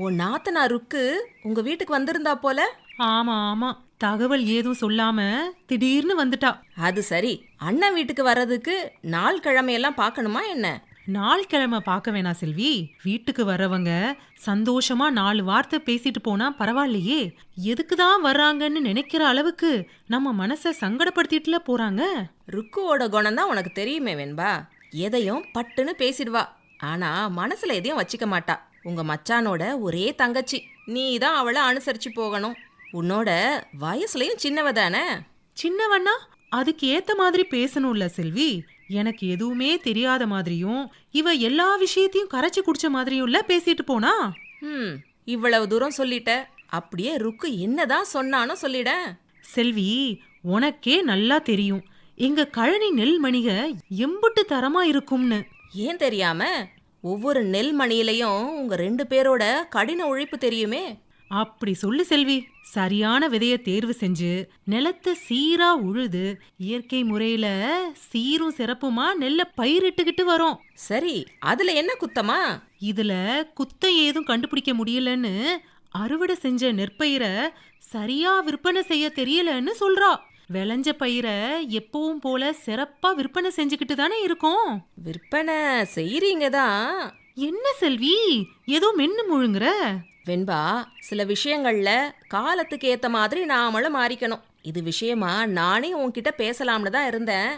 உன் நாத்தனாருக்கு உங்க வீட்டுக்கு வந்திருந்தா போல? ஆமா ஆமா. தகவல் ஏதும் சொல்லாம திடீர்னு வந்துட்டா. அது சரி. அண்ணன் வீட்டுக்கு வர்றதுக்கு நாள் கிழமையெல்லாம் பார்க்கணுமா என்ன? நாள் கிழமை பார்க்க வேணாம் செல்வி. வீட்டுக்கு வர்றவங்க சந்தோஷமா நாலு வார்த்தை பேசிட்டு போனா பரவாயில்லையே. எதுக்கு தான் வர்றாங்கன்னு நினைக்கிற அளவுக்கு நம்ம மனசை சங்கடப்படுத்திட்டுல போறாங்க? ருக்குவோட குணம் தான் உனக்கு தெரியுமே வெண்பா. எதையும் பட்டுன்னு பேசிடுவா. ஆனா மனசுல எதையும் வச்சுக்க மாட்டா. உங்க மச்சானோட ஒரே தங்கச்சி. நீ தான் அவளை அனுசரிச்சு போகணும். உன்னோட வயசுலயும் சின்னவ தானே? சின்னவண்ணா அதுக்கு ஏத்த மாதிரி பேசணும்ல செல்வி. எனக்கு எதுவுமே தெரியாத மாதிரியும் இவ எல்லா விஷயத்தையும் கரைச்சு குடிச்ச மாதிரியும்ல பேசிட்டு போனா? ம் இவ்வளவு தூரம் சொல்லிட்ட. அப்படியே ருக்கு என்னதான் சொன்னானோ சொல்லிட. செல்வி உனக்கே நல்லா தெரியும். எங்க கழனி நெல்மணிக எம்புட்டு தரமா இருக்கும்னு. ஏன் தெரியாம? ஒவ்வொரு நெல் மணியிலையும் உங்க ரெண்டு பேரோட கடின உழைப்பு தெரியுமே? அப்படி சொல்லு செல்வி. சரியான விதைய தேர்வு செஞ்சு நிலத்தை சீரா உழுது இயற்கை முறையில சீரும் சிறப்புமா நெல்ல பயிரிட்டுக்கிட்டு வரோம். சரி அதுல என்ன குத்தமா? இதுல குத்தை ஏதும் கண்டுபிடிக்க முடியலன்னு அறுவடை செஞ்ச நெற்பயிரை சரியா விற்பனை செய்ய தெரியலன்னு சொல்றா. விளைஞ்ச பயிரை எப்பவும் போல சிறப்பா விற்பனை செஞ்சுக்கிட்டு தானே இருக்கோம். விற்பனை செய்றீங்க தான். என்ன செல்வி? ஏதோ மென்னு முழுங்குற? வெண்பா சில விஷயங்கள்ல காலத்துக்கு ஏத்த மாதிரி நாமளும் மாறிக்கணும். இது விஷயமா நானே உன்கிட்ட பேசலாம்னு தான் இருந்தேன்.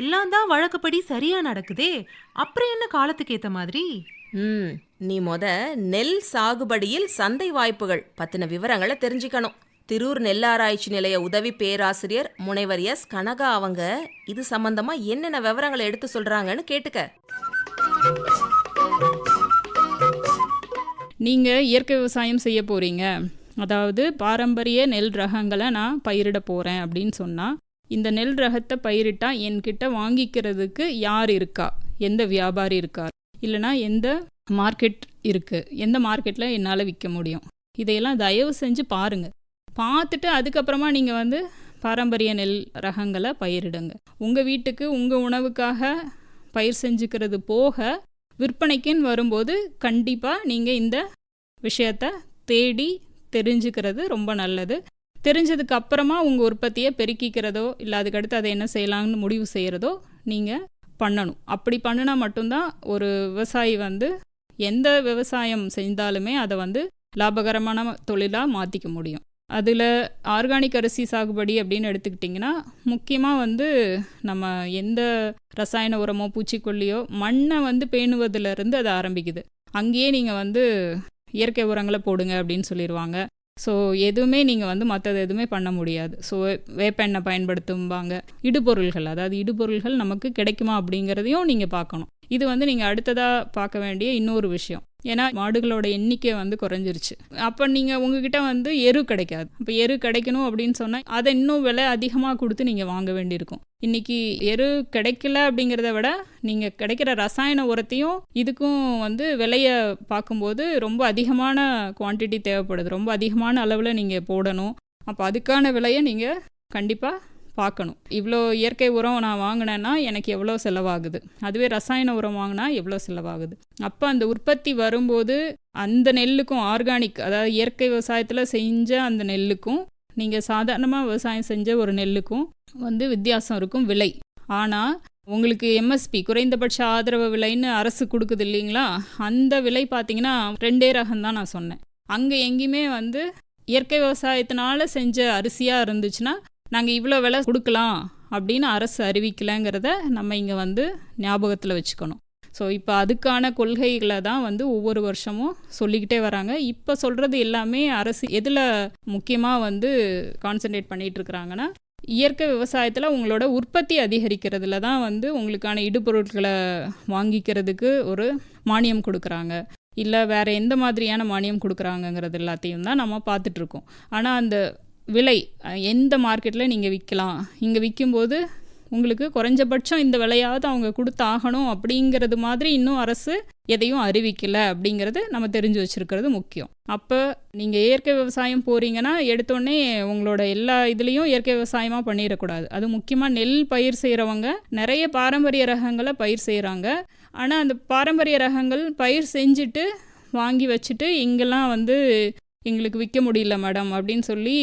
எல்லாம் தான் வழக்கப்படி சரியா நடக்குதே. அப்புறம் என்ன காலத்துக்கு ஏத்த மாதிரி? ம் நீ மொத நெல் சாகுபடியில் சந்தை வாய்ப்புகள் பத்தின விவரங்களை தெரிஞ்சுக்கணும். திரூர் நெல்லாராய்ச்சி நிலைய உதவி பேராசிரியர் முனைவர் எஸ். கனகா அவங்க இது சம்பந்தமா என்னென்ன விவரங்களை எடுத்து சொல்றாங்கன்னு கேட்டுக்க. நீங்கள் இயற்கை விவசாயம் செய்ய போகிறீங்க அதாவது பாரம்பரிய நெல் ரகங்களை நான் பயிரிட போகிறேன் அப்படின்னு சொன்னால் இந்த நெல் ரகத்தை பயிரிட்டா என்கிட்ட வாங்கிக்கிறதுக்கு யார் இருக்கா? எந்த வியாபாரி இருக்கார் இல்லைனா எந்த மார்க்கெட் இருக்குது எந்த மார்க்கெட்டில் என்னால் விற்க முடியும்? இதையெல்லாம் தயவு செஞ்சு பாருங்கள் பார்த்துட்டு அதுக்கப்புறமா நீங்கள் வந்து பாரம்பரிய நெல் ரகங்களை பயிரிடுங்க. உங்கள் வீட்டுக்கு உங்கள் உணவுக்காக பயிர் செஞ்சுக்கிறது போக விற்பனைக்குன்னு வரும்போது கண்டிப்பாக நீங்கள் இந்த விஷயத்த தேடி தெரிஞ்சுக்கிறது ரொம்ப நல்லது. தெரிஞ்சதுக்கு அப்புறமா உங்கள் உற்பத்தியை பெருக்கிக்கிறதோ இல்லை அதுக்கடுத்து அதை என்ன செய்யலாம்னு முடிவு செய்கிறதோ நீங்கள் பண்ணணும். அப்படி பண்ணினா மட்டும்தான் ஒரு விவசாயி வந்து எந்த விவசாயம் செஞ்சாலுமே அதை வந்து லாபகரமான தொழிலாக மாற்றிக்க முடியும். அதில் ஆர்கானிக் அரிசி சாகுபடி அப்படின்னு எடுத்துக்கிட்டிங்கன்னா முக்கியமாக வந்து நம்ம எந்த ரசாயன உரமோ பூச்சிக்கொல்லியோ மண்ணை வந்து பேணுவதிலிருந்து அது ஆரம்பிக்குது. அங்கேயே நீங்கள் வந்து இயற்கை உரங்களை போடுங்க அப்படின்னு சொல்லிடுவாங்க ஸோ எதுவுமே நீங்கள் வந்து மற்றது எதுவுமே பண்ண முடியாது. ஸோ வேப்பெண்ணெய் பயன்படுத்தும்பாங்க. இடுபொருள்கள் அதாவது இடுபொருள்கள் நமக்கு கிடைக்குமா அப்படிங்கிறதையும் நீங்கள் பார்க்கணும். இது வந்து நீங்கள் அடுத்ததாக பார்க்க வேண்டிய இன்னொரு விஷயம். ஏன்னா மாடுகளோட எண்ணிக்கை வந்து குறைஞ்சிருச்சு. அப்போ நீங்கள் உங்ககிட்ட வந்து எரு கிடைக்காது. அப்போ எரு கிடைக்கணும் அப்படின்னு சொன்னால் அதை இன்னும் விலை அதிகமாக கொடுத்து நீங்கள் வாங்க வேண்டியிருக்கும். இன்றைக்கி எரு கிடைக்கல அப்படிங்கிறத விட நீங்கள் கிடைக்கிற ரசாயன உரத்தையும் இதுக்கும் வந்து விலையை பார்க்கும்போது ரொம்ப அதிகமான குவான்டிட்டி தேவைப்படுது. ரொம்ப அதிகமான அளவில் நீங்கள் போடணும். அப்போ அதுக்கான விலையை நீங்கள் கண்டிப்பாக பார்க்கணும். இவ்வளோ இயற்கை உரம் நான் வாங்கினேன்னா எனக்கு எவ்வளோ செலவாகுது? அதுவே ரசாயன உரம் வாங்கினா எவ்வளோ செலவாகுது? அப்போ அந்த உற்பத்தி வரும்போது அந்த நெல்லுக்கும் ஆர்கானிக் அதாவது இயற்கை விவசாயத்தில் செஞ்ச அந்த நெல்லுக்கும் நீங்கள் சாதாரணமாக விவசாயம் செஞ்ச ஒரு நெல்லுக்கும் வந்து வித்தியாசம் இருக்கும் விலை. ஆனால் உங்களுக்கு எம்எஸ்பி குறைந்தபட்ச ஆதரவு விலைன்னு அரசு கொடுக்குது இல்லைங்களா? அந்த விலை பார்த்தீங்கன்னா ரெண்டே ரகம் தான் நான் சொன்னேன். அங்கே எங்கேயுமே வந்து இயற்கை விவசாயத்தினால செஞ்ச அரிசியாக இருந்துச்சுன்னா நாங்கள் இவ்வளோ விலை கொடுக்கலாம் அப்படின்னு அரசு அறிவிக்கலைங்கிறத நம்ம இங்கே வந்து ஞாபகத்தில் வச்சுக்கணும். ஸோ இப்போ அதுக்கான கொள்கைகளை தான் வந்து ஒவ்வொரு வருஷமும் சொல்லிக்கிட்டே வராங்க. இப்போ சொல்கிறது எல்லாமே அரசு எதில் முக்கியமாக வந்து கான்சென்ட்ரேட் பண்ணிகிட்டு இருக்கிறாங்கன்னா இயற்கை விவசாயத்தில் உங்களோட உற்பத்தி அதிகரிக்கிறதுல தான் வந்து உங்களுக்கான இடுபொருட்களை வாங்கிக்கிறதுக்கு ஒரு மானியம் கொடுக்குறாங்க. இல்லை வேறு எந்த மாதிரியான மானியம் கொடுக்குறாங்கங்கிறது எல்லாத்தையும் தான் நம்ம பார்த்துட்ருக்கோம் ஆனால் அந்த விலை எந்த மார்க்கெட்டில் நீங்கள் விற்கலாம் இங்கே விற்கும்போது உங்களுக்கு குறைஞ்சபட்சம் இந்த விலையாவது அவங்க கொடுத்தாகணும் அப்படிங்கிறது மாதிரி இன்னும் அரசு எதையும் அறிவிக்கலை அப்படிங்கிறது நம்ம தெரிஞ்சு வச்சுருக்கிறது முக்கியம். அப்போ நீங்கள் இயற்கை விவசாயம் போகிறீங்கன்னா எடுத்தோடனே உங்களோட எல்லா இதுலேயும் இயற்கை விவசாயமாக பண்ணிடக்கூடாது. அது முக்கியமாக நெல் பயிர் செய்கிறவங்க நிறைய பாரம்பரிய ரகங்களை பயிர் செய்கிறாங்க ஆனால் அந்த பாரம்பரிய ரகங்கள் பயிர் செஞ்சுட்டு வாங்கி வச்சுட்டு இங்கெல்லாம் வந்து எங்களுக்கு விற்க முடியல மேடம் அப்படின்னு சொல்லி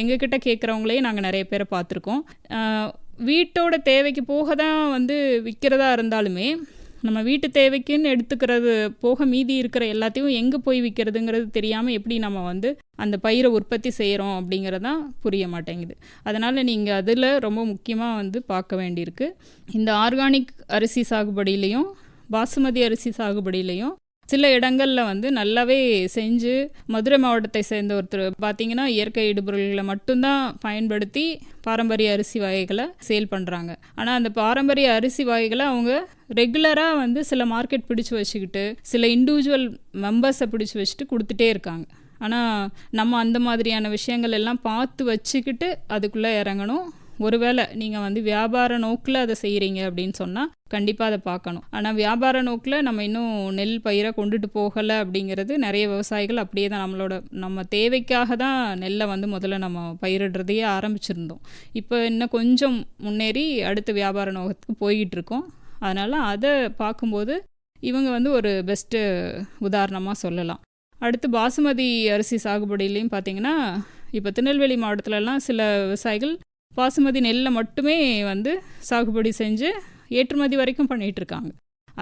எங்ககிட்ட கேட்குறவங்களையும் நாங்கள் நிறைய பேரை பார்த்துருக்கோம். வீட்டோட தேவைக்கு போக தான் வந்து விற்கிறதா இருந்தாலுமே நம்ம வீட்டு தேவைக்குன்னு எடுத்துக்கிறது போக மீதி இருக்கிற எல்லாத்தையும் எங்கே போய் விற்கிறதுங்கிறது தெரியாமல் எப்படி நம்ம வந்து அந்த பயிரை உற்பத்தி செய்கிறோம் அப்படிங்கிறதான் புரிய மாட்டேங்குது. அதனால் நீங்கள் அதில் ரொம்ப முக்கியமாக வந்து பார்க்க வேண்டியிருக்கு. இந்த ஆர்கானிக் அரிசி சாகுபடியிலையும் பாசுமதி அரிசி சாகுபடியிலையும் சில இடங்களில் வந்து நல்லாவே செஞ்சு மதுரை மாவட்டத்தை சேர்ந்த ஒருத்தர் பார்த்தீங்கன்னா இயற்கை இடுபொருள்களை மட்டும்தான் பயன்படுத்தி பாரம்பரிய அரிசி வகைகளை சேல் பண்ணுறாங்க ஆனால் அந்த பாரம்பரிய அரிசி வகைகளை அவங்க ரெகுலராக வந்து சில மார்க்கெட் பிடிச்சி வச்சுக்கிட்டு சில இண்டிவிஜுவல் மெம்பர்ஸை பிடிச்சி வச்சுட்டு கொடுத்துட்டே இருக்காங்க. ஆனால் நம்ம அந்த மாதிரியான விஷயங்கள் எல்லாம் பார்த்து வச்சுக்கிட்டு அதுக்குள்ளே இறங்கணும். ஒருவேளை நீங்கள் வந்து வியாபார நோக்கில் அதை செய்கிறீங்க அப்படின்னு சொன்னால் கண்டிப்பாக அதை பார்க்கணும். ஆனால் வியாபார நோக்கில் நம்ம இன்னும் நெல் பயிரை கொண்டுட்டு போகலை அப்படிங்கிறது நிறைய விவசாயிகள் அப்படியே தான் நம்மளோட நம்ம தேவைக்காக தான் நெல்லை வந்து முதல்ல நம்ம பயிரிடுறதையே ஆரம்பிச்சிருந்தோம். இப்போ இன்னும் கொஞ்சம் முன்னேறி அடுத்த வியாபார நோகத்துக்கு போய்கிட்டு இருக்கோம். அதனால் அதை பார்க்கும்போது இவங்க வந்து ஒரு பெஸ்ட்டு உதாரணமாக சொல்லலாம். அடுத்து பாசுமதி அரிசி சாகுபடியிலையும் பார்த்தீங்கன்னா இப்போ திருநெல்வேலி மாவட்டத்துலலாம் சில விவசாயிகள் பாசுமதி நெல்லை மட்டுமே வந்து சாகுபடி செஞ்சு ஏற்றுமதி வரைக்கும் பண்ணிகிட்ருக்காங்க இருக்காங்க.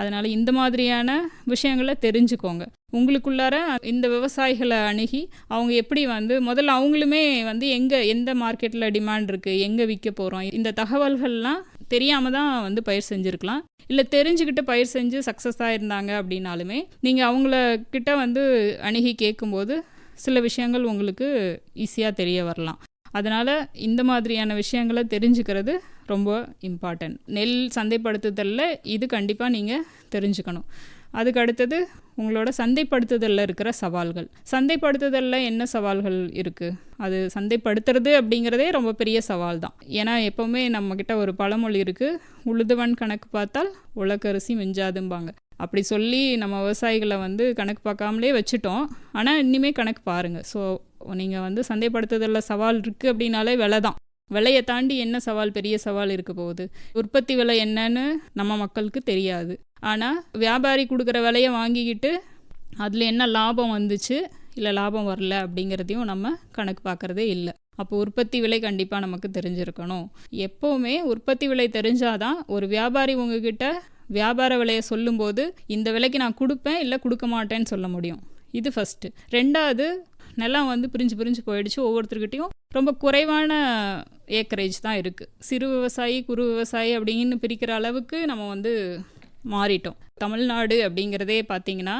அதனால் இந்த மாதிரியான விஷயங்களை தெரிஞ்சுக்கோங்க. உங்களுக்குள்ளார இந்த விவசாயிகளை அணுகி அவங்க எப்படி வந்து முதல்ல அவங்களுமே வந்து எங்கே எந்த மார்க்கெட்டில் டிமாண்ட் இருக்குது எங்கே விற்க போகிறோம் இந்த தகவல்கள்லாம் தெரியாமல் தான் வந்து பயிர் செஞ்சுருக்கலாம். இல்லை தெரிஞ்சுக்கிட்டு பயிர் செஞ்சு சக்ஸஸ் ஆகிருந்தாங்க அப்படின்னாலுமே நீங்கள் அவங்கள கிட்ட வந்து அணுகி கேட்கும்போது சில விஷயங்கள் உங்களுக்கு ஈஸியாக தெரிய வரலாம். அதனால் இந்த மாதிரியான விஷயங்களை தெரிஞ்சுக்கிறது ரொம்ப இம்பார்ட்டன்ட் நெல் சந்தைப்படுத்துதலில் இது கண்டிப்பாக நீங்கள் தெரிஞ்சுக்கணும். அதுக்கு அடுத்தது உங்களோட சந்தைப்படுத்துதலில் இருக்கிற சவால்கள். சந்தைப்படுத்துதலில் என்ன சவால்கள் இருக்குது அது சந்தைப்படுத்துறது அப்படிங்கிறதே ரொம்ப பெரிய சவால் தான். ஏன்னா எப்போவுமே நம்மக்கிட்ட ஒரு பழமொழி இருக்குது உழுதுவன் கணக்கு பார்த்தால் உலக்கரிசி மிஞ்சாதும்பாங்க. அப்படி சொல்லி நம்ம விவசாயிகளை வந்து கணக்கு பார்க்காமலே வச்சுட்டோம். ஆனால் இனிமே கணக்கு பாருங்கள் ஸோ நீங்கள் வந்து சந்தைப்படுத்துதலில் சவால் இருக்குது அப்படின்னாலே விலை தான். விலையை தாண்டி என்ன சவால் பெரிய சவால் இருக்க போகுது? உற்பத்தி விலை என்னன்னு நம்ம மக்களுக்கு தெரியாது. ஆனால் வியாபாரி கொடுக்குற விலையை வாங்கிக்கிட்டு அதில் என்ன லாபம் வந்துச்சு இல்லை லாபம் வரல அப்படிங்கிறதையும் நம்ம கணக்கு பார்க்குறதே இல்லை. அப்போ உற்பத்தி விலை கண்டிப்பாக நமக்கு தெரிஞ்சிருக்கணும். எப்போவுமே உற்பத்தி விலை தெரிஞ்சாதான் ஒரு வியாபாரி உங்ககிட்ட வியாபார விலையை சொல்லும்போது இந்த விலைக்கு நான் கொடுப்பேன் இல்லை கொடுக்க மாட்டேன்னு சொல்ல முடியும். இது ஃபஸ்ட்டு ரெண்டாவது நிலம் வந்து பிரிஞ்சு பிரிஞ்சு போயிடுச்சு ஒவ்வொருத்தர்கிட்டையும். ரொம்ப குறைவான ஏக்கரேஜ் தான் இருக்குது சிறு விவசாயி குறு விவசாயி அப்படின்னு பிரிக்கிற அளவுக்கு நம்ம வந்து மாறிட்டோம். தமிழ்நாடு அப்படிங்கிறதே பார்த்திங்கன்னா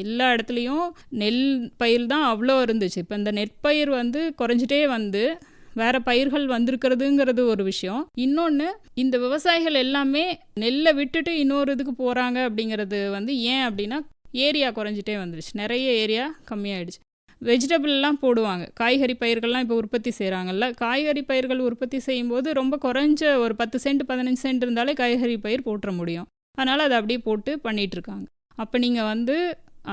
எல்லா இடத்துலையும் நெல் பயிர் தான் அவ்வளோ இருந்துச்சு. இப்போ இந்த நெற்பயிர் வந்து குறைஞ்சிட்டே வந்து வேற பயிர்கள் வந்திருக்கிறதுங்கிறது ஒரு விஷயம். இன்னொன்று இந்த விவசாயிகள் எல்லாமே நெல்லை விட்டுட்டு இன்னொரு இதுக்கு போகிறாங்க அப்படிங்கிறது வந்து ஏன் அப்படின்னா ஏரியா குறைஞ்சிட்டே வந்துடுச்சு நிறைய ஏரியா கம்மியாயிடுச்சு. வெஜிடபிள்லாம் போடுவாங்க. காய்கறி பயிர்கள்லாம் இப்போ உற்பத்தி செய்கிறாங்கல்ல காய்கறி பயிர்கள் உற்பத்தி செய்யும்போது ரொம்ப குறைஞ்ச ஒரு பத்து சென்ட் பதினஞ்சு சென்ட் இருந்தாலே காய்கறி பயிர் போட்டுற முடியும். அதனால் அதை அப்படியே போட்டு பண்ணிகிட்ருக்காங்க அப்போ நீங்கள் வந்து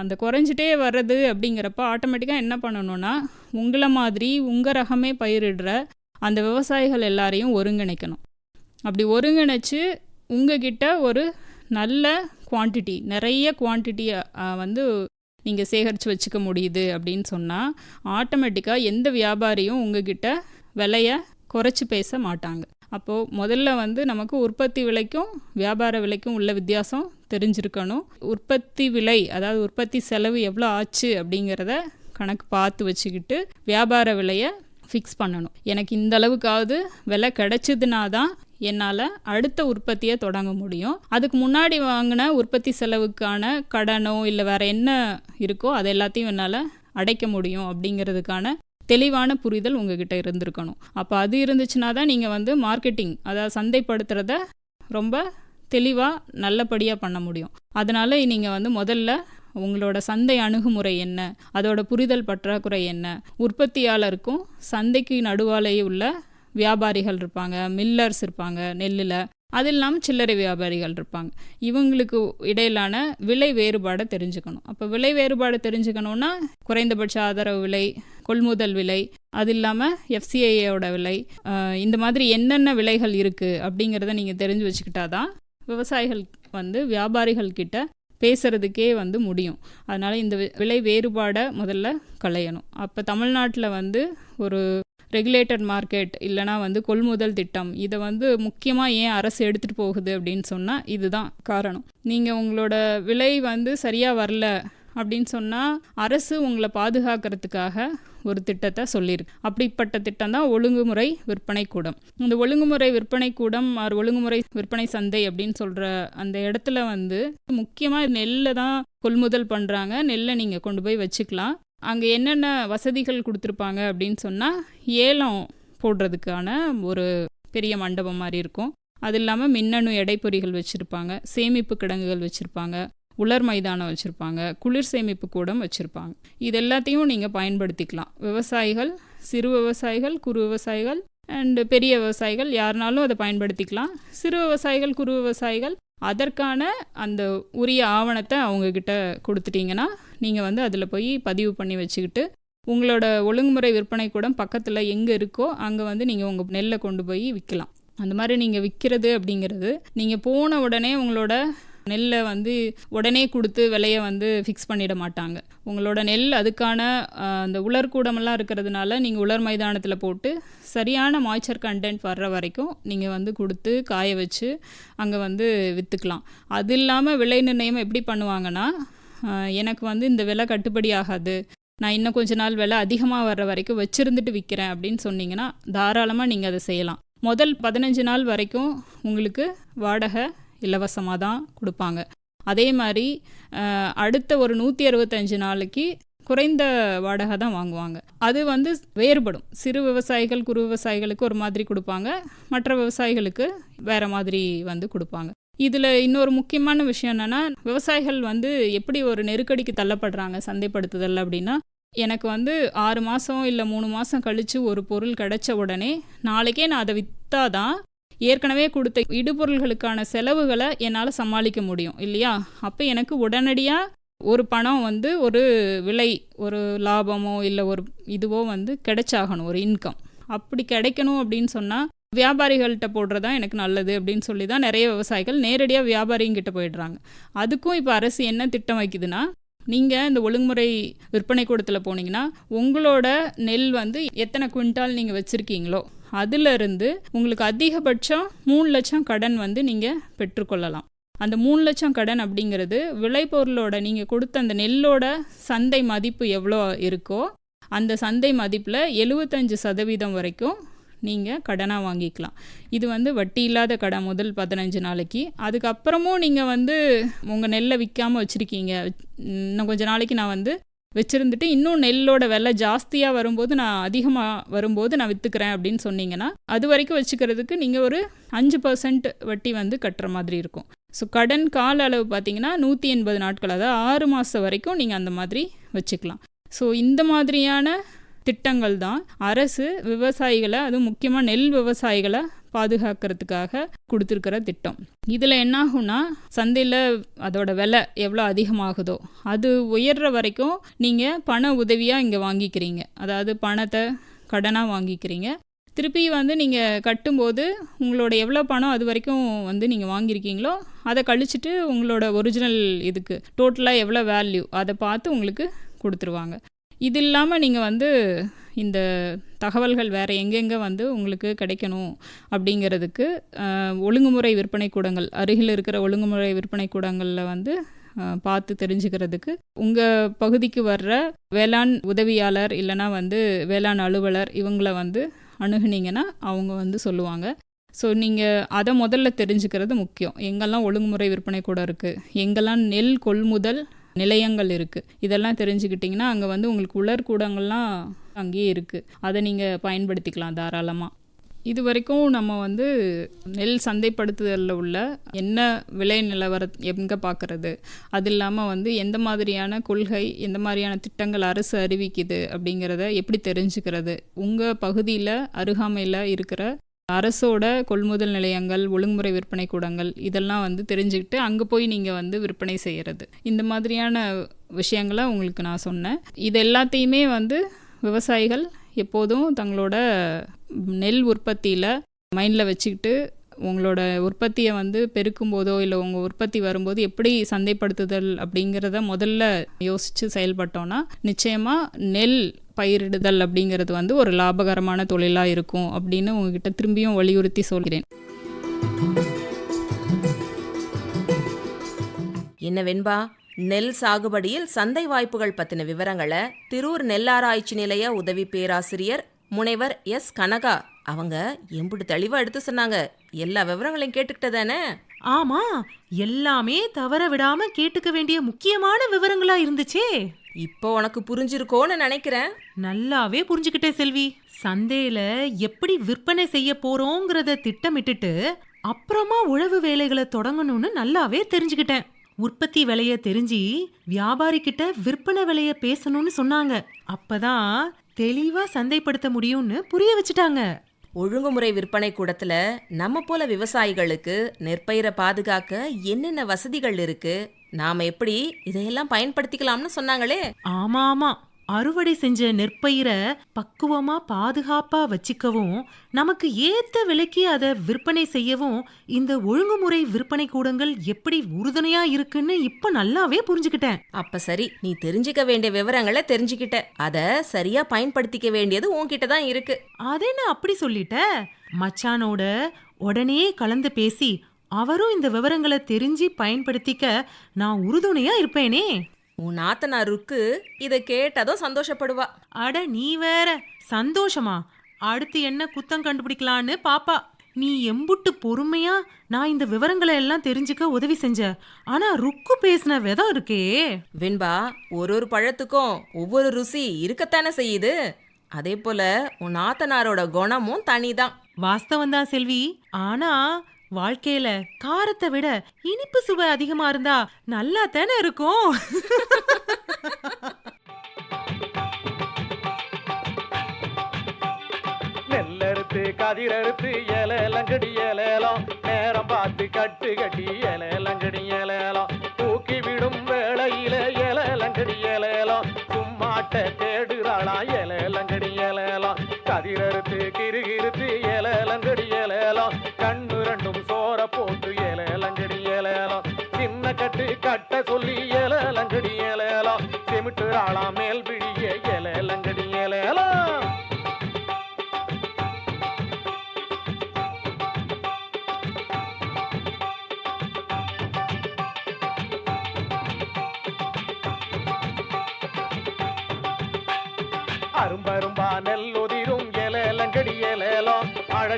அந்த குறைஞ்சிட்டே வர்றது அப்படிங்கிறப்ப ஆட்டோமேட்டிக்காக என்ன பண்ணணும்னா உங்களை மாதிரி உங்கள் ரகமே பயிரிடுற அந்த விவசாயிகள் எல்லாரையும் ஒருங்கிணைக்கணும். அப்படி ஒருங்கிணைச்சு உங்ககிட்ட ஒரு நல்ல குவான்டிட்டி நிறைய குவான்டிட்டியை வந்து நீங்கள் சேகரித்து வச்சுக்க முடியுது அப்படின்னு சொன்னால் ஆட்டோமேட்டிக்காக எந்த வியாபாரியும் உங்ககிட்ட விலையை குறைச்சி பேச மாட்டாங்க. அப்போது முதல்ல வந்து நமக்கு உற்பத்தி விலைக்கும் வியாபார விலைக்கும் உள்ள வித்தியாசம் தெரிஞ்சிருக்கணும். உற்பத்தி விலை அதாவது உற்பத்தி செலவு எவ்வளோ ஆச்சு அப்படிங்கிறத கணக்கு பார்த்து வச்சுக்கிட்டு வியாபார விலையை ஃபிக்ஸ் பண்ணணும். எனக்கு இந்த அளவுக்காவது விலை கிடைச்சதுனா தான் என்னால் அடுத்த உற்பத்தியை தொடங்க முடியும். அதுக்கு முன்னாடி வாங்கின உற்பத்தி செலவுக்கான கடனோ இல்லை வேறு என்ன இருக்கோ அது எல்லாத்தையும் என்னால் அடைக்க முடியும் அப்படிங்கிறதுக்கான தெளிவான புரிதல் உங்ககிட்ட இருந்திருக்கணும். அப்போ அது இருந்துச்சுன்னா தான் நீங்கள் வந்து மார்க்கெட்டிங் அதாவது சந்தைப்படுத்துகிறத ரொம்ப தெளிவாக நல்லபடியாக பண்ண முடியும். அதனால் நீங்கள் வந்து முதல்ல உங்களோட சந்தை அணுகுமுறை என்ன? அதோட புரிதல் பற்றாக்குறை என்ன? உற்பத்தியாளருக்கும் சந்தைக்கு நடுவாலேயே உள்ள வியாபாரிகள் இருப்பாங்க மில்லர்ஸ் இருப்பாங்க நெல்லில். அது இல்லாமல் சில்லறை வியாபாரிகள் இருப்பாங்க. இவங்களுக்கு இடையிலான விலை வேறுபாடை தெரிஞ்சுக்கணும். அப்போ விலை வேறுபாடு தெரிஞ்சுக்கணுன்னா குறைந்தபட்ச ஆதரவு விலை கொள்முதல் விலை அது இல்லாமல் எஃப்சிஐயோட விலை இந்த மாதிரி என்னென்ன விலைகள் இருக்குது அப்படிங்கிறத நீங்கள் தெரிஞ்சு வச்சுக்கிட்டா தான் விவசாயிகள் வந்து வியாபாரிகள் கிட்ட பேசுகிறதுக்கே வந்து முடியும். அதனால் இந்த விலை வேறுபாடை முதல்ல களையணும். அப்போ தமிழ்நாட்டில் வந்து ஒரு ரெகுலேட்டட் மார்க்கெட் இல்லைனா வந்து கொள்முதல் திட்டம் இதை வந்து முக்கியமாக ஏன் அரசு எடுத்துகிட்டு போகுது அப்படின்னு சொன்னால் இதுதான் காரணம். நீங்கள் உங்களோட விலை வந்து சரியாக வரல அப்படின்னு சொன்னால் அரசு உங்களை பாதுகாக்கிறதுக்காக ஒரு திட்டத்தை சொல்லியிருக்கு அப்படிப்பட்ட திட்டம் தான் ஒழுங்குமுறை விற்பனை கூடம். இந்த ஒழுங்குமுறை விற்பனை கூடம் ஆர் ஒழுங்குமுறை விற்பனை சந்தை அப்படின்னு சொல்கிற அந்த இடத்துல வந்து முக்கியமாக நெல்லை தான் கொள்முதல் பண்ணுறாங்க நெல்லை நீங்கள் கொண்டு போய் வச்சுக்கலாம். அங்கே என்னென்ன வசதிகள் கொடுத்துருப்பாங்க அப்படின்னு சொன்னால் ஏலம் போடுறதுக்கான ஒரு பெரிய மண்டபம் மாதிரி இருக்கும். அது இல்லாமல் மின்னணு எடைப்பொறிகள் வச்சுருப்பாங்க சேமிப்பு கிடங்குகள் வச்சுருப்பாங்க உலர் மைதானம் வச்சுருப்பாங்க குளிர் சேமிப்பு கூடம் வச்சுருப்பாங்க. இது எல்லாத்தையும் நீங்கள் பயன்படுத்திக்கலாம். விவசாயிகள் சிறு விவசாயிகள் குறு விவசாயிகள் அண்டு பெரிய விவசாயிகள் யாருனாலும் அதை பயன்படுத்திக்கலாம். சிறு விவசாயிகள் குறு விவசாயிகள் அதற்கான அந்த உரிய ஆவணத்தை அவங்கக்கிட்ட கொடுத்துட்டீங்கன்னா நீங்கள் வந்து அதில் போய் பதிவு பண்ணி வச்சுக்கிட்டு உங்களோட ஒழுங்குமுறை விற்பனை கூடம் பக்கத்தில் எங்கே இருக்கோ அங்கே வந்து நீங்கள் உங்கள் நெல்லை கொண்டு போய் விற்கலாம் அந்த மாதிரி நீங்கள் விற்கிறது அப்படிங்கிறது நீங்கள் போன உடனே உங்களோட நெல்லை வந்து உடனே கொடுத்து விலையை வந்து ஃபிக்ஸ் பண்ணிட மாட்டாங்க. உங்களோட நெல் அதுக்கான அந்த உலர்கூடமெல்லாம் இருக்கிறதுனால நீங்கள் உலர் மைதானத்தில் போட்டு சரியான மாய்ச்சர் கண்டென்ட் வர்ற வரைக்கும் நீங்கள் வந்து கொடுத்து காய வச்சு அங்கே வந்து விற்றுக்கலாம் அது இல்லாமல் விலை நிர்ணயம் எப்படி பண்ணுவாங்கன்னா எனக்கு வந்து இந்த விலை கட்டுப்படி ஆகாது. நான் இன்னும் கொஞ்ச நாள் விலை அதிகமாக வர்ற வரைக்கும் வச்சுருந்துட்டு விற்கிறேன் அப்படின்னு சொன்னீங்கன்னா தாராளமாக நீங்கள் அதை செய்யலாம். முதல் பதினஞ்சு நாள் வரைக்கும் உங்களுக்கு வாடகை இலவசமாக தான் கொடுப்பாங்க. அதே மாதிரி அடுத்த ஒரு நூற்றி அறுபத்தஞ்சு நாளைக்கு குறைந்த வாடகை தான் வாங்குவாங்க. அது வந்து வேறுபடும். சிறு விவசாயிகள் குறு விவசாயிகளுக்கு ஒரு மாதிரி கொடுப்பாங்க. மற்ற விவசாயிகளுக்கு வேறு மாதிரி வந்து கொடுப்பாங்க. இதில் இன்னொரு முக்கியமான விஷயம் என்னென்னா விவசாயிகள் வந்து எப்படி ஒரு நெருக்கடிக்கு தள்ளப்படுறாங்க சந்தைப்படுத்துதல் அப்படின்னா எனக்கு வந்து ஆறு மாதம் இல்லை மூணு மாதம் கழித்து ஒரு பொருள் கிடைச்ச உடனே நாளைக்கே நான் அதை விற்றாதான் ஏற்கனவே கொடுத்த இடுபொருள்களுக்கான செலவுகளை என்னால் சமாளிக்க முடியும் இல்லையா? அப்போ எனக்கு உடனடியாக ஒரு பணம் வந்து ஒரு விலை ஒரு லாபமோ இல்லை ஒரு இதுவோ வந்து கிடைச்சாகணும் ஒரு இன்கம் அப்படி கிடைக்கணும் அப்படின்னு சொன்னால் வியாபாரிகள்கிட்ட போடுறது தான் எனக்கு நல்லது அப்படின்னு சொல்லி தான் நிறைய விவசாயிகள் நேரடியாக வியாபாரிங்கிட்ட போயிடுறாங்க. அதுக்கும் இப்போ அரசு என்ன திட்டம் வைக்குதுன்னா நீங்கள் இந்த ஒழுங்குமுறை விற்பனை கூடத்தில் போனீங்கன்னா உங்களோட நெல் வந்து எத்தனை குவிண்டால் நீங்கள் வச்சுருக்கீங்களோ அதிலிருந்து உங்களுக்கு அதிகபட்சம் மூணு லட்சம் கடன் வந்து நீங்கள் பெற்றுக்கொள்ளலாம். அந்த மூணு லட்சம் கடன் அப்படிங்கிறது விளைபொருளோட நீங்கள் கொடுத்த அந்த நெல்லோட சந்தை மதிப்பு எவ்வளோ இருக்கோ அந்த சந்தை மதிப்பில் எழுபத்தஞ்சு சதவீதம் வரைக்கும் நீங்கள் கடனாக வாங்கிக்கலாம். இது வந்து வட்டி இல்லாத கடன் முதல் பதினஞ்சு நாளைக்கு. அதுக்கப்புறமும் நீங்கள் வந்து உங்கள் நெல்லை விற்காமல் வச்சுருக்கீங்க. இன்னும் கொஞ்ச நாளைக்கு நான் வந்து வச்சுருந்துட்டு இன்னும் நெல்லோட விலை ஜாஸ்தியாக வரும்போது நான் அதிகமாக வரும்போது நான் விற்றுக்கிறேன் அப்படின்னு சொன்னீங்கன்னா அது வரைக்கும் வச்சுக்கிறதுக்கு நீங்கள் ஒரு அஞ்சு பர்சன்ட் வட்டி வந்து கட்டுற மாதிரி இருக்கும். ஸோ கடன் கால அளவு பார்த்தீங்கன்னா நூற்றி எண்பது நாட்கள் அதாவது ஆறு மாதம் வரைக்கும் நீங்கள் அந்த மாதிரி வச்சுக்கலாம். ஸோ இந்த மாதிரியான திட்டங்கள் தான் அரசு விவசாயிகளை அதுவும் முக்கியமாக நெல் விவசாயிகளை பாதுகாக்கிறதுக்காக கொடுத்துருக்கிற திட்டம். இதில் என்னாகும்னா சந்தையில் அதோட விலை எவ்வளோ அதிகமாகுதோ அது உயர்ற வரைக்கும் நீங்கள் பண உதவியாக இங்கே வாங்கிக்கிறீங்க. அதாவது பணத்தை கடனாக வாங்கிக்கிறீங்க. திருப்பி வந்து நீங்கள் கட்டும்போது உங்களோட எவ்வளோ பணம் அது வரைக்கும் வந்து நீங்கள் வாங்கியிருக்கீங்களோ அதை கழிச்சிட்டு உங்களோட ஒரிஜினல் இதுக்கு டோட்டலாக எவ்வளோ வேல்யூ அதை பார்த்து உங்களுக்கு கொடுத்துருவாங்க. இது இல்லாமல் நீங்கள் வந்து இந்த தகவல்கள் வேறு எங்கெங்கே வந்து உங்களுக்கு கிடைக்கணும் அப்படிங்கிறதுக்கு ஒழுங்குமுறை விற்பனை கூடங்கள் அருகில் இருக்கிற ஒழுங்குமுறை விற்பனை கூடங்களில் வந்து பார்த்து தெரிஞ்சுக்கிறதுக்கு உங்கள் பகுதிக்கு வர்ற வேளாண் உதவியாளர் இல்லைனா வந்து வேளாண் அலுவலர் இவங்கள வந்து அணுகுனீங்கன்னா அவங்க வந்து சொல்லுவாங்க. ஸோ நீங்கள் அதை முதல்ல தெரிஞ்சுக்கிறது முக்கியம். எங்கெல்லாம் ஒழுங்குமுறை விற்பனை கூட இருக்குது எங்கெல்லாம் நெல் கொள்முதல் நிலையங்கள் இருக்குது இதெல்லாம் தெரிஞ்சுக்கிட்டிங்கன்னா அங்கே வந்து உங்களுக்கு உலர்கூடங்கள்லாம் அங்கேயே இருக்குது அதை நீங்கள் பயன்படுத்திக்கலாம் தாராளமாக இது வரைக்கும் நம்ம வந்து நெல் சந்தைப்படுத்துதலில் உள்ள என்ன விலை நிலவர எங்கே பார்க்குறது அது இல்லாமல் வந்து எந்த மாதிரியான கொள்கை எந்த மாதிரியான திட்டங்கள் அரசு அறிவிக்குது அப்படிங்கிறத எப்படி தெரிஞ்சுக்கிறது? உங்கள் பகுதியில் அருகாமையில் இருக்கிற அரசோட கொள்முதல் நிலையங்கள் ஒழுங்குமுறை விற்பனை கூடங்கள் இதெல்லாம் வந்து தெரிஞ்சுக்கிட்டு அங்கே போய் நீங்கள் வந்து விற்பனை செய்கிறது இந்த மாதிரியான விஷயங்களை உங்களுக்கு நான் சொன்னேன். இது எல்லாத்தையுமே வந்து விவசாயிகள் எப்போதும் தங்களோட நெல் உற்பத்தியில் மைண்டில் வச்சுக்கிட்டு உங்களோட உற்பத்தியை வந்து பெருக்கும் போதோ இல்லை உங்கள் உற்பத்தி வரும்போது எப்படி சந்தைப்படுத்துதல் அப்படிங்கிறத முதல்ல யோசித்து செயல்பட்டோன்னா நிச்சயமாக நெல் பயிரிடுதல் அப்படிங்கிறது வந்து ஒரு லாபகரமான தொழிலாக இருக்கும் அப்படின்னு உங்ககிட்ட திரும்பியும் வலியுறுத்தி சொல்கிறேன். என்ன வெண்பா நெல் சாகுபடியில் சந்தை வாய்ப்புகள் பத்தின விவரங்களை திரூர் நெல்லாராய்ச்சி நிலைய உதவி பேராசிரியர் முனைவர் எஸ். கனகா அவங்க எம்புட்டு தெளிவா எடுத்து சொன்னாங்க. எல்லா விவரங்களையும் கேட்டுக்கிட்டதானே ஆமா எல்லாமே தவற விடாம கேட்டுக்க வேண்டிய முக்கியமான விவரங்களா இருந்துச்சே. இப்போ உனக்கு புரிஞ்சிருக்கோன்னு நினைக்கிறேன். நல்லாவே புரிஞ்சுக்கிட்டே செல்வி. சந்தையில எப்படி விற்பனை செய்ய போறோங்கிறத திட்டமிட்டுட்டு அப்புறமா உழவு வேலைகளை தொடங்கணும்னு நல்லாவே தெரிஞ்சுக்கிட்டேன். உற்பத்தி விலைய தெரிஞ்சு வியாபாரி கிட்ட விற்பனை விலைய பேசணும்னு சொன்னாங்க. அப்பதான் தெளிவா சந்தைப்படுத்த முடியும்னு புரிய வச்சுட்டாங்க. ஒழுங்குமுறை விற்பனை கூடத்துல நம்ம போல விவசாயிகளுக்கு நெற்பயிரை பாதுகாக்க என்னென்ன வசதிகள் இருக்கு? நாம எப்படி இதையெல்லாம் பயன்படுத்திக்கலாம்னு சொன்னாங்களே? ஆமா ஆமா அறுவடை செஞ்ச நெற்பயிரை பக்குவமா பாதுகாப்பா வச்சுக்கவும் நமக்கு ஏத்த விலைக்கு அதை விற்பனை செய்யவும் இந்த ஒழுங்குமுறை விற்பனை கூடங்கள் எப்படி உறுதுணையா இருக்குன்னு இப்ப நல்லாவே புரிஞ்சுக்கிட்டேன். அப்ப சரி நீ தெரிஞ்சுக்க வேண்டிய விவரங்களை தெரிஞ்சுக்கிட்ட. அத சரியா பயன்படுத்திக்க வேண்டியது உன்கிட்ட தான் இருக்கு. அதென்ன அப்படி சொல்லிட்ட? மச்சானோட உடனே கலந்து பேசி அவரும் இந்த விவரங்களை தெரிஞ்சு பயன்படுத்திக்க நான் உறுதுணையா இருப்பேனே. உன் நாத்தனாருக்கு இதை கேட்டதும் சந்தோஷப்படுவா. அட நீ வேற. சந்தோஷமா? அடுத்து என்ன குத்தம் கண்டுபிடிக்கலான்னு பாப்பா. நீ எம்புட்டு பொறுமையா நான் இந்த விவரங்களை எல்லாம் தெரிஞ்சுக்க உதவி செஞ்ச. ஆனா ருக்கு பேசின விதம் இருக்கே. வெண்பா ஒரு ஒரு பழத்துக்கும் ஒவ்வொரு ருசி இருக்கத்தானே செய்யுது. அதே போல உன் நாத்தனாரோட குணமும் தனிதான். வாஸ்தவம் தான் செல்வி. ஆனா வாழ்க்கையில காரத்தை விட இனிப்பு சுவை அதிகமா இருந்தா நல்லா தானே இருக்கும். நெல்லறுத்து கதிரறுத்து இலையலங்கடி இலையலாம் நேரம் பார்த்து கட்டு கட்டி இலையலங்கடி இலையலாம் தூக்கி விடும் வேளையில இலையலங்கடி இலையலாம் சும்மாட்ட தேடுறாளாம் இலையலங்கடி இலையலாம் கதிரறுத்து கிருகிருத்து இலையலங்கடி இலையலாம் கண்ணு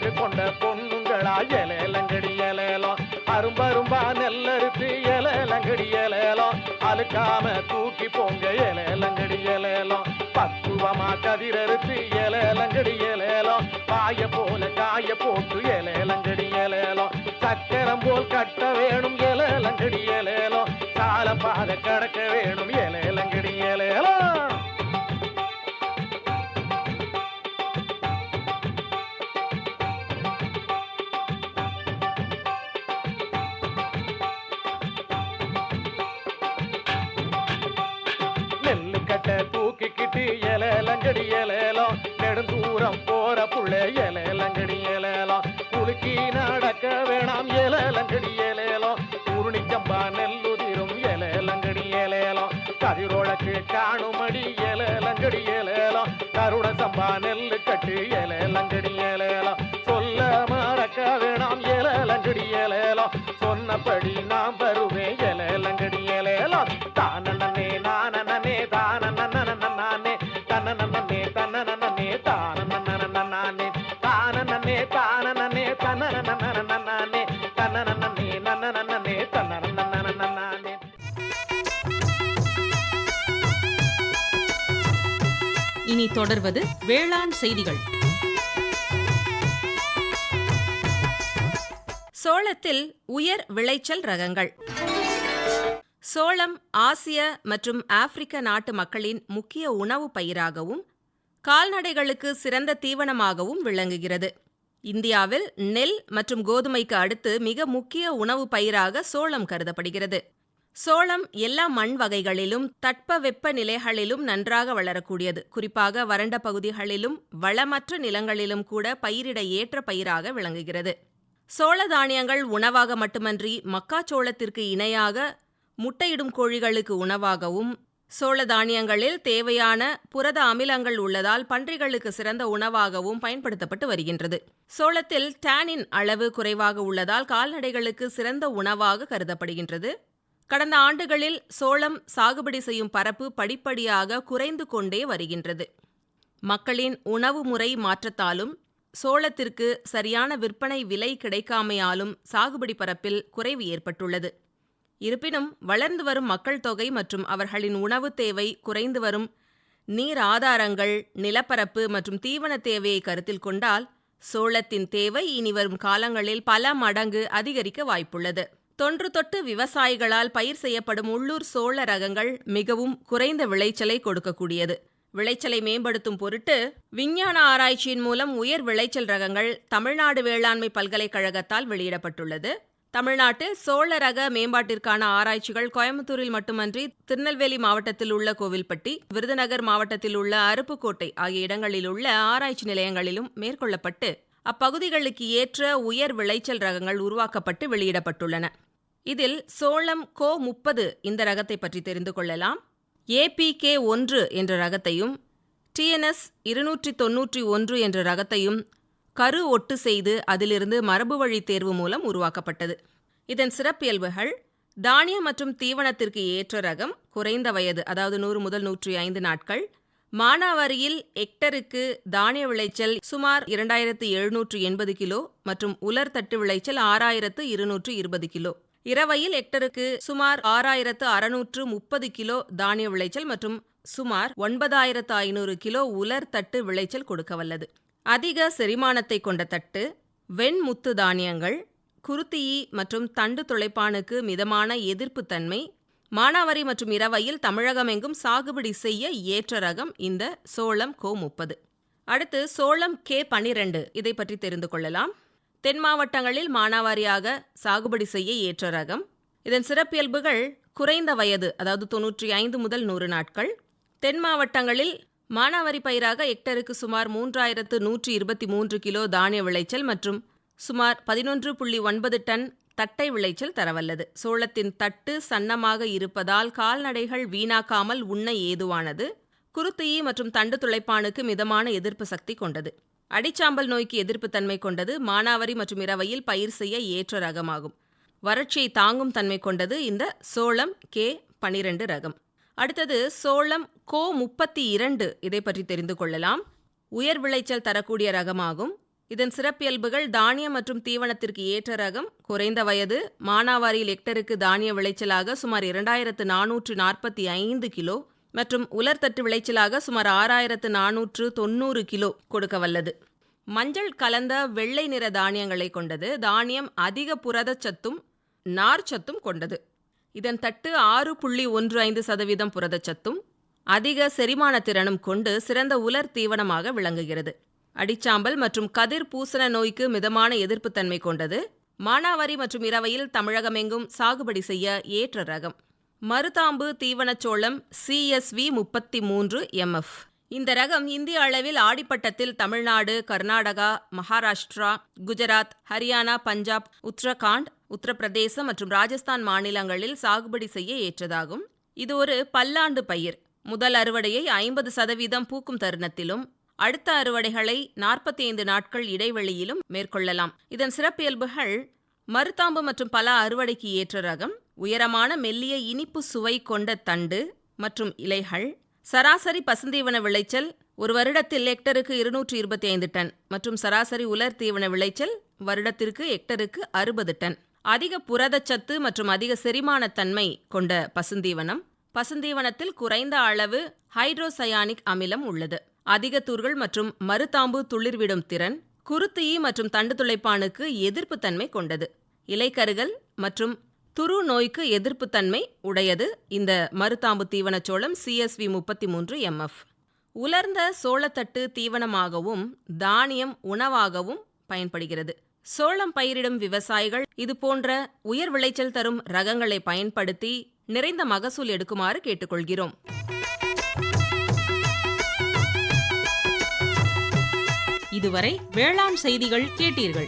அழகு கொண்ட பொண்ணுங்களா எலேலங்கடி எலேலம் அரும்பரும்பா நெல்லறுத்து எலேலங்கடி எலேலம் அழுக்காம தூக்கி போங்க எலேலங்கடி எலேலம் பக்குவமா கதிரறுத்து எலேலங்கடி எலேலம் பாய போல காய போட்டு எலேலங்கடி எலேலம் சக்கரம் போல் கட்ட வேணும் எலேலங்கடி எலேலம் சால பாத கடக்க வேணும் இலையலங்கடி ஏலேலாம் கருட சம்பா நெல்லு கட்டு இலையலங்கடி ஏலேலாம் சொல்ல மறக்க வேணாம் இலையலங்கடி ஏலேலாம் சொன்னபடி நாம் வருவேன் இனி தொடர்வது வேளாண் செய்திகள். சோளத்தில் உயர் விளைச்சல் ரகங்கள். சோளம் ஆசிய மற்றும் ஆப்பிரிக்க நாட்டு மக்களின் முக்கிய உணவு பயிராகவும் கால்நடைகளுக்கு சிறந்த தீவனமாகவும் விளங்குகிறது. இந்தியாவில் நெல் மற்றும் கோதுமைக்கு அடுத்து மிக முக்கிய உணவு பயிராக சோளம் கருதப்படுகிறது. சோளம் எல்லா மண் வகைகளிலும் தட்பவெப்ப நிலைகளிலும் நன்றாக வளரக்கூடியது. குறிப்பாக வறண்ட பகுதிகளிலும் வளமற்ற நிலங்களிலும் கூட பயிரிட ஏற்ற பயிராக விளங்குகிறது. சோள தானியங்கள் உணவாக மட்டுமன்றி மக்காச்சோளத்திற்கு இணையாக முட்டையிடும் கோழிகளுக்கு உணவாகவும் சோள தானியங்களில் தேவையான புரத அமிலங்கள் உள்ளதால் பன்றிகளுக்கு சிறந்த உணவாகவும் பயன்படுத்தப்பட்டு வருகின்றது. சோளத்தில் டேனின் அளவு குறைவாக உள்ளதால் கால்நடைகளுக்கு சிறந்த உணவாக கருதப்படுகின்றது. கடந்த ஆண்டுகளில் சோளம் சாகுபடி செய்யும் பரப்பு படிப்படியாக குறைந்து கொண்டே வருகின்றது. மக்களின் உணவு முறை மாற்றத்தாலும் சோளத்திற்கு சரியான விற்பனை விலை கிடைக்காமையாலும் சாகுபடி பரப்பில் குறைவு ஏற்பட்டுள்ளது. இருப்பினும் வளர்ந்து வரும் மக்கள் தொகை மற்றும் அவர்களின் உணவு தேவை குறைந்து வரும் நீர் ஆதாரங்கள் நிலப்பரப்பு மற்றும் தீவன தேவையை கருத்தில் கொண்டால் சோளத்தின் தேவை இனி வரும் காலங்களில் பல மடங்கு அதிகரிக்க வாய்ப்புள்ளது. தொன்று தொட்டு விவசாயிகளால் பயிர் செய்யப்படும் உள்ளூர் சோள ரகங்கள் மிகவும் குறைந்த விளைச்சலை கொடுக்கக்கூடியது. விளைச்சலை மேம்படுத்தும் பொருட்டு விஞ்ஞான ஆராய்ச்சியின் மூலம் உயர் விளைச்சல் ரகங்கள் தமிழ்நாடு வேளாண்மை பல்கலைக்கழகத்தால் வெளியிடப்பட்டுள்ளது. தமிழ்நாட்டில் சோழ ரக மேம்பாட்டிற்கான ஆராய்ச்சிகள் கோயம்புத்தூரில் மட்டுமன்றி திருநெல்வேலி மாவட்டத்தில் உள்ள கோவில்பட்டி விருதுநகர் மாவட்டத்தில் உள்ள அருப்புக்கோட்டை ஆகிய இடங்களில் உள்ள ஆராய்ச்சி நிலையங்களிலும் மேற்கொள்ளப்பட்டு அப்பகுதிகளுக்கு ஏற்ற உயர் விளைச்சல் ரகங்கள் உருவாக்கப்பட்டு வெளியிடப்பட்டுள்ளன. இதில் சோளம் கோ முப்பது இந்த ரகத்தை பற்றி தெரிந்து கொள்ளலாம். ஏபிகே ஒன்று என்ற ரகத்தையும் டிஎன்எஸ் இருநூற்றி தொன்னூற்றி ஒன்று என்ற ரகத்தையும் கரு ஒட்டு செய்து அதிலிருந்து மரபு வழி தேர்வு மூலம் உருவாக்கப்பட்டது. இதன் சிறப்பியல்புகள் தானிய மற்றும் தீவனத்திற்கு ஏற்ற ரகம் குறைந்த வயது அதாவது நூறு முதல் நூற்றி ஐந்து நாட்கள் மானாவாரியில் எக்டருக்கு தானிய விளைச்சல் சுமார் இரண்டாயிரத்து எழுநூற்று எண்பது கிலோ மற்றும் உலர் தட்டு விளைச்சல் ஆறாயிரத்து இருநூற்று இருபது கிலோ. இரவையில் ஹெக்டருக்கு சுமார் ஆறாயிரத்து அறுநூற்று முப்பது கிலோ தானிய விளைச்சல் மற்றும் சுமார் ஒன்பதாயிரத்து ஐநூறு கிலோ உலர் தட்டு விளைச்சல் கொடுக்க வல்லது. அதிக செரிமானத்தை கொண்ட தட்டு வெண்முத்து தானியங்கள் குருத்தியி மற்றும் தண்டு துளைப்பானுக்கு மிதமான எதிர்ப்புத்தன்மை மானாவாரி மற்றும் இரவையில் தமிழகமெங்கும் சாகுபடி செய்ய ஏற்ற ரகம் இந்த சோளம் கோ முப்பது. அடுத்து சோளம் கே பனிரெண்டு. இதை பற்றி தெரிந்து கொள்ளலாம். தென் மாவட்டங்களில் மானாவாரியாக சாகுபடி செய்ய ஏற்ற ரகம். இதன் சிறப்பியல்புகள் குறைந்த வயது அதாவது தொன்னூற்றி ஐந்து முதல் நூறு நாட்கள். தென் மாவட்டங்களில் மானாவாரி பயிராக ஹெக்டருக்கு சுமார் மூன்றாயிரத்து நூற்றி இருபத்தி மூன்று கிலோ தானிய விளைச்சல் மற்றும் சுமார் பதினொன்று புள்ளி ஒன்பது டன் தட்டை விளைச்சல் தரவல்லது. சோளத்தின் தட்டு சன்னமாக இருப்பதால் கால்நடைகள் வீணாக்காமல் உண்ண ஏதுவானது. குருத்தியி மற்றும் தண்டு துளைப்பானுக்கு மிதமான எதிர்ப்பு சக்தி கொண்டது. அடிச்சாம்பல் நோய்க்கு எதிர்ப்பு தன்மை கொண்டது மானாவாரி மற்றும் இரவையில் பயிர் செய்ய ஏற்ற ரகமாகும். வறட்சியை தாங்கும் தன்மை கொண்டது இந்த சோளம் கே பனிரெண்டு ரகம். அடுத்தது சோளம் கோ முப்பத்தி இரண்டு இதை பற்றி தெரிந்து கொள்ளலாம். உயர் விளைச்சல் தரக்கூடிய ரகமாகும். இதன் சிறப்பியல்புகள் தானியம் மற்றும் தீவனத்திற்கு ஏற்ற ரகம் குறைந்த வயது மானாவாரியில் ஹெக்டருக்கு தானிய விளைச்சலாக சுமார் இரண்டாயிரத்து நானூற்று நாற்பத்தி ஐந்து கிலோ மற்றும் உலர்தட்டு விளைச்சலாக சுமார் ஆறாயிரத்து நானூற்று தொண்ணூறு கிலோ கொடுக்க வல்லது. மஞ்சள் கலந்த வெள்ளை நிற தானியங்களை கொண்டது. தானியம் அதிக புரதச்சத்தும் நார்ச்சத்தும் கொண்டது. இதன் தட்டு ஆறு புள்ளி ஒன்று ஐந்து சதவீதம் புரதச்சத்தும் அதிக செரிமான திறனும் கொண்டு சிறந்த உலர் தீவனமாக விளங்குகிறது. அடிச்சாம்பல் மற்றும் கதிர் பூசண நோய்க்கு மிதமான எதிர்ப்புத்தன்மை கொண்டது. மானாவாரி மற்றும் இரவையில் தமிழகமெங்கும் சாகுபடி செய்ய ஏற்ற ரகம். மருதாம்பு தீவனச்சோளம் சிஎஸ்வி முப்பத்தி மூன்று எம்எஃப் இந்த ரகம் இந்திய அளவில் ஆடிப்பட்டத்தில் தமிழ்நாடு கர்நாடகா மகாராஷ்டிரா குஜராத் ஹரியானா பஞ்சாப் உத்தரகாண்ட் உத்தரப்பிரதேசம் மற்றும் ராஜஸ்தான் மாநிலங்களில் சாகுபடி செய்ய ஏற்றதாகும். இது ஒரு பல்லாண்டு பயிர். முதல் அறுவடையை ஐம்பது சதவீதம் பூக்கும் தருணத்திலும் அடுத்த அறுவடைகளை நாற்பத்தி ஐந்து நாட்கள் இடைவெளியிலும் மேற்கொள்ளலாம். இதன் சிறப்பியல்புகள் மருத்தாம்பு மற்றும் பல அறுவடைக்கு ஏற்ற ரகம் உயரமான மெல்லிய இனிப்பு சுவை கொண்ட தண்டு மற்றும் இலைகள் சராசரி பசுந்தீவன விளைச்சல் ஒரு வருடத்தில் ஹெக்டருக்கு இருநூற்றி இருபத்தி ஐந்து டன் மற்றும் சராசரி உலர் தீவன விளைச்சல் வருடத்திற்கு ஹெக்டருக்கு அறுபது டன். அதிக புரதச்சத்து மற்றும் அதிக செரிமானத்தன்மை கொண்ட பசுந்தீவனம் பசுந்தீவனத்தில் குறைந்த அளவு ஹைட்ரோசயானிக் அமிலம் உள்ளது. அதிக தூர்கள் மற்றும் மருதாம்பு துளிர்விடும் திறன் குருத்தீ மற்றும் தண்டு துளைப்பானுக்கு எதிர்ப்புத்தன்மை கொண்டது. இலைக்கருகள் மற்றும் துரு நோய்க்கு எதிர்ப்புத்தன்மை உடையது. இந்த மருத்தாம்பு தீவனச்சோளம் சிஎஸ்வி முப்பத்தி மூன்று எம்எஃப் உலர்ந்த சோளத்தட்டு தீவனமாகவும் தானியம் உணவாகவும் பயன்படுகிறது. சோளம் பயிரிடும் விவசாயிகள் இது போன்ற உயர் விளைச்சல் தரும் ரகங்களை பயன்படுத்தி நிறைந்த மகசூல் எடுக்குமாறு கேட்டுக்கொள்கிறோம். இதுவரை வேளாண் செய்திகள் கேட்டீர்கள்.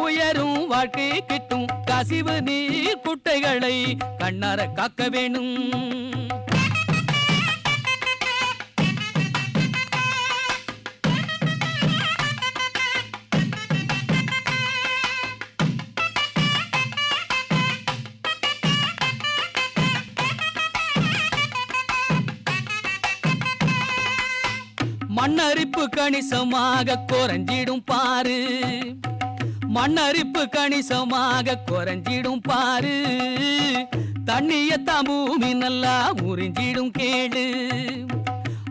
உயரும் வாழ்க்கை கிட்டும் கசிவு நீர் குட்டைகளை கண்ணார காக்க வேணும். மண்ணரிப்பு கணிசமாக குறைஞ்சிடும் பாரு. மண்ணரிப்பு கணிசமாக குறைஞ்சிடும் பாரு. தண்ணியத்தான் பூமி நல்லா உறிஞ்சிடும் கேளு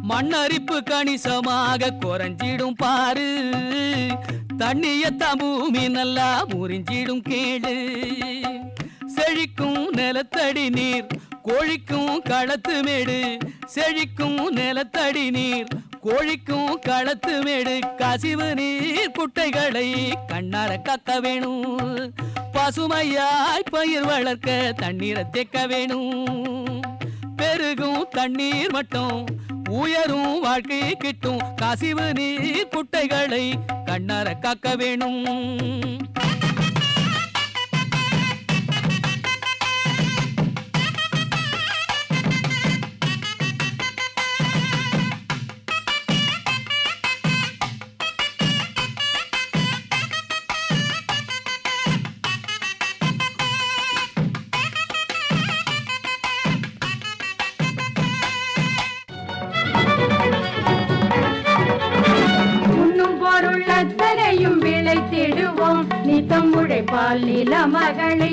மண்ணரிப்பு கணிசமாக குறைஞ்சிடும் பாரு. தண்ணியத்தான் பூமி நல்லா முறிஞ்சிடும் கேடு. செழிக்கும் நிலத்தடி நீர் கோழிக்கும் களத்து மேடு. செழிக்கும் நிலத்தடி நீர் கோழிக்கும் களத்து மேடு கசிவு நீர் குட்டைகளை கண்ணார காக்க வேணும். பசுமையாய் பயிர் வளர்க்க தண்ணீரை தேக்க வேணும். பெருகும் தண்ணீர் மட்டும் உயரும் வாழ்க்கை கிட்டும் கசிவு நீர் குட்டைகளை கண்ணார காக்க வேணும்.